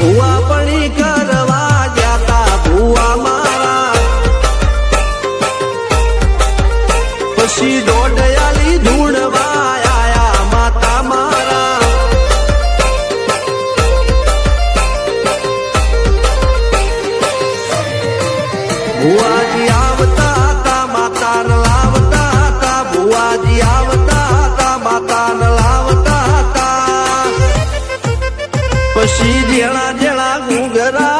我પછી જેણા જેણા ઘૂંઘરા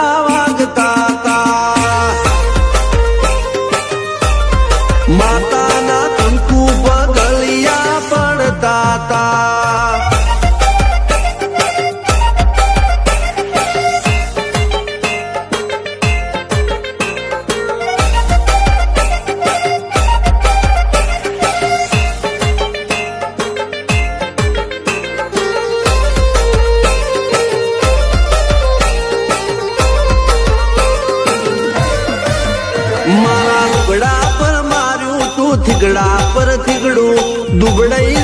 थिगडा परथिगडू दुबडई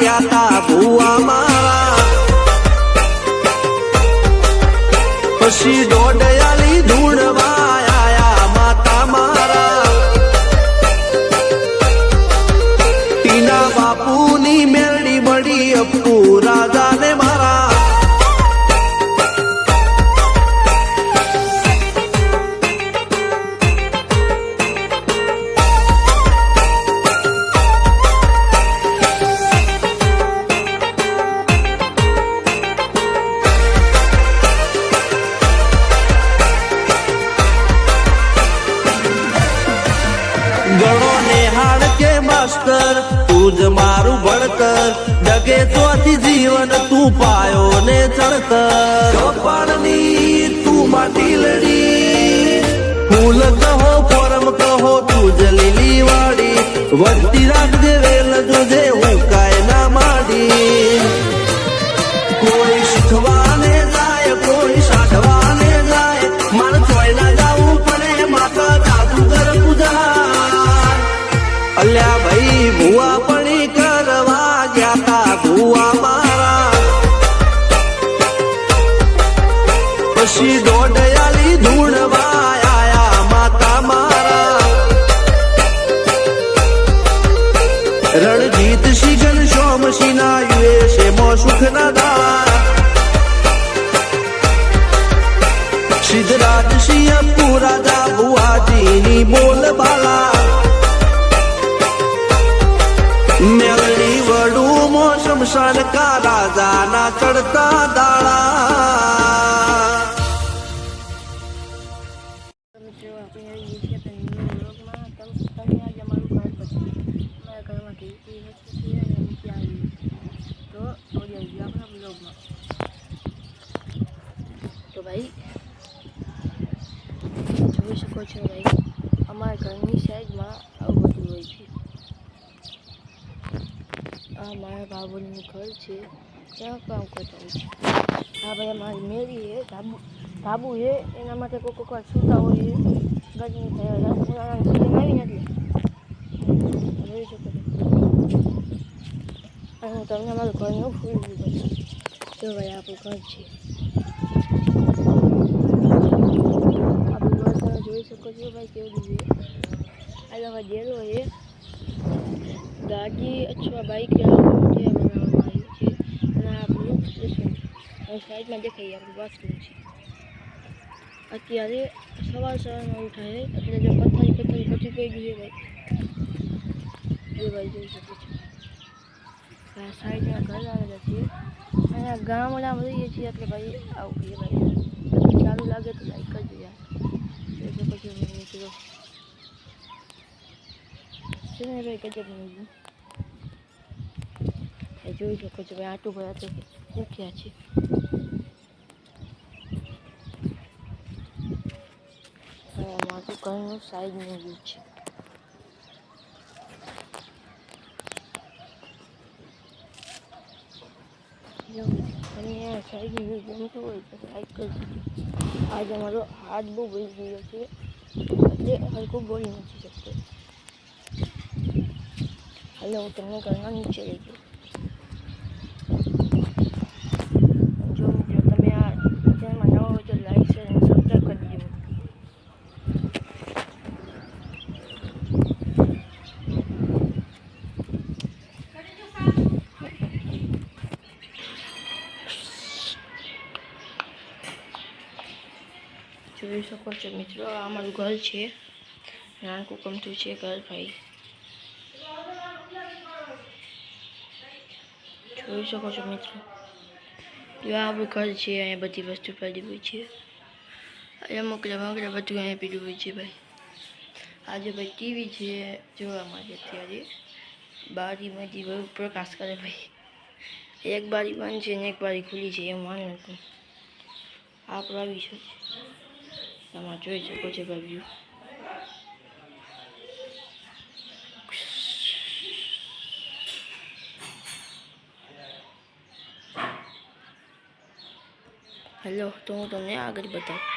ગયા તા ભુવા મારા પછી દોડયાલી ધૂણવા આયા માતા મારા. ટીના બાપુની મેરડી મળી અપુ રાજાને કે તું જ મારું ભણતર. ડગે ચોથી જીવન તું પાયો ને ચડતર. કપાળની તું માટી લડી, ફૂલ કહો, પરમ કહો, તું જ લીલી વાડી. વધતી રાખજે વેલ, જોજે હું કાય ના માડી. કોઈ શીખવાને જાય, કોઈ સાધવાને જાય. મારે ચોય ના જાવું પડે, માતા જાદુગર પૂજા અલ્યા ભુવા પડી કરવા ગયા તા મારા. પછી દોડયાલી ધૂણવા માતા મારા. રણજીત સિંહ ઘનશ્યામ સિંહ ના યુએસએ મો સુખ ના દાળા. સિદ્ધરાજ સિંહ પુરાજા ભુવાજીની બોલ બાલા. તો ઓડી આવી ચડતા બ્લોગમાં તો ભાઈ, જોઈ શકો છો ભાઈ, અમારા ઘરની સાઈડમાં આવું બધું હોય છે. આ મારા બાબુનું ઘર છે. ત્યાં કામ કરતા છે. આ ભાઈ મારી મેરી છે ધાબુ ધાબુ છે એના માટે કોઈ કોઈક વાર સૂતા હોય ગરમી થયા ઉનાળાની આવી નથી. જોઈ શકો અને તમને અમારું ઘરનું ફૂલ જો ભાઈ, આપણું ઘર છે આપણું ઘર તમે જોઈ શકો છો ભાઈ કેવું છે આ લોકો ડેલો છે ગાડી અથવા બાઇક ચલાવવા માટે બનાવવામાં આવ્યું છે અને આ આપણું દર્શન હવે સાઈડમાં આપણી બાથરૂમ છે. અત્યારે સવાર સવારમાં ઉઠાય, એટલે જો પથારી પથારી પછી પડી છે ભાઈ એ ભાઈ જોઈ શકો છો. આ સાઈડમાં ઘર આવેલા છે અહીંયા ગામડામાં રહીએ છીએ એટલે ભાઈ આવું કહીએ ભાઈ સારું લાગે તો લાઈક કરજો યાર. જોઈ શકો છો મિત્રો ને ભાઈ ગજબ મૂવી જોઈ શકો છો ભાઈ, આટું ભાઈ તો મૂક્યા છે. દુકાનનું સાઈઝ મળ્યું છે. અને સાઈઝ ગમતું હોય તો લાઈક કરજો આજ અમારો હાથ બહુ ભરી ગયો છે. એટલે હલકો બોલી નથી શકતો. એટલે હું તમને ઘરના નીચે લઈ ગયો જોઈ શકો છો મિત્રો, આ અમારું ઘર છે. નાનકું કમતું છે ઘર ભાઈ. જોઈ શકો છો મિત્રો, જો આ આપણું ઘર છે, અહીંયા બધી વસ્તુ પડી હોય છે. અહીંયા મોકલા મોકલા બધું અહીંયા પીડ્યું હોય છે ભાઈ. આજે ભાઈ ટીવી છે, જોવા માટે અત્યારે. બારીમાંથી બહુ પ્રકાશ કરે ભાઈ. એક બારી બંધ છે ને એક બારી ખુલ્લી છે, એમ માન નથી આપણું આવી છે. તમે જોઈ શકો છો ભાઈ હેલો તો હું તમને આગળ બતાવું